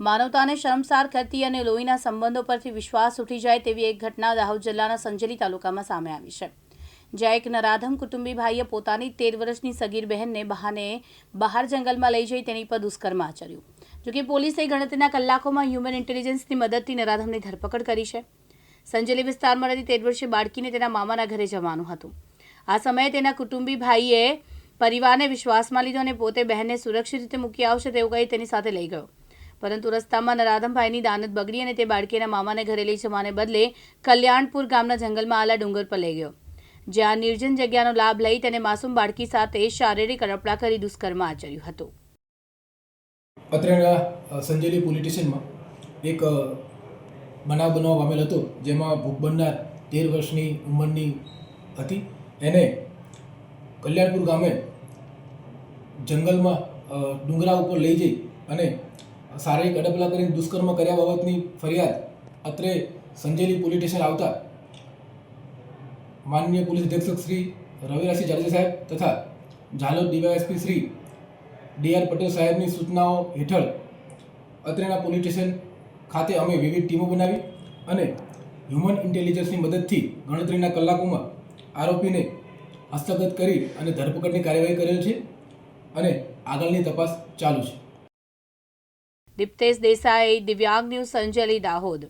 માનવતાને શરમસાર કરતી અને લોહીના સંબંધો પરથી વિશ્વાસ ઉઠી જાય તેવી એક ઘટના દાહોદ જિલ્લાના સંજેલી તાલુકામાં સામે આવી છે. જ્યાં એક નરાધમ કુટુંબી ભાઈએ પોતાની તેર વર્ષની સગીર બહેનને બહાને બહાર જંગલમાં લઈ જઈ તેની પર દુષ્કર્મ આચર્યું. જોકે પોલીસે ગણતરીના કલાકોમાં હ્યુમન ઇન્ટેલિજન્સની મદદથી નરાધમની ધરપકડ કરી છે. સંજેલી વિસ્તારમાં રહેતી તેર વર્ષીય બાળકીને તેના મામાના ઘરે જવાનું હતું. આ સમયે તેના કુટુંબી ભાઈએ પરિવારને વિશ્વાસમાં લીધો અને પોતે બહેનને સુરક્ષિત રીતે મૂકી આવશે તેવું કહી તેની સાથે લઈ ગયો. પરંતુ રસ્તામાં નરાધમભાઈની દાનત બગડી અને તે બાળકીના મામાને ઘરે લઈ જવાને બદલે કલ્યાણપુર ગામના જંગલમાં આલા ડુંગર પર લઈ ગયો. જ્યાં નિર્જન જગ્યાનો લાભ લઈ તેને માસૂમ બાળકી સાથે શારીરિક અડપડા કરી દુષ્કર્મ આચર્યું હતું. અત્રેના સંજેલી પોલીસ સ્ટેશનમાં એક બનાવ બનાવ પામેલ હતો, જેમાં ભૂખ બનનાર તેર વર્ષની ઉંમરની હતી. એને કલ્યાણપુર ગામે જંગલમાં ડુંગરા ઉપર લઈ જઈ અને શારીરિક અડપલા કરીને દુષ્કર્મ કર્યા બાબતની ફરિયાદ અત્રે સંજેલી પોલીસ સ્ટેશન આવતા માનનીય પોલીસ અધિક્ષક શ્રી રવિરાસિંહ જાડેજા સાહેબ તથા Zalod DYSP Shri D R Patel સાહેબની સૂચનાઓ હેઠળ અત્રેના પોલીસ સ્ટેશન ખાતે અમે વિવિધ ટીમો બનાવી અને હ્યુમન ઇન્ટેલિજન્સની મદદથી ગણતરીના કલાકોમાં આરોપીને હસ્તગત કરી અને ધરપકડની કાર્યવાહી કરેલ છે અને આગળની તપાસ ચાલુ છે. દીપ્તેશ દેસાઈ દિવ્યાંગ ન્યૂઝ સંજેલી દાહોદ.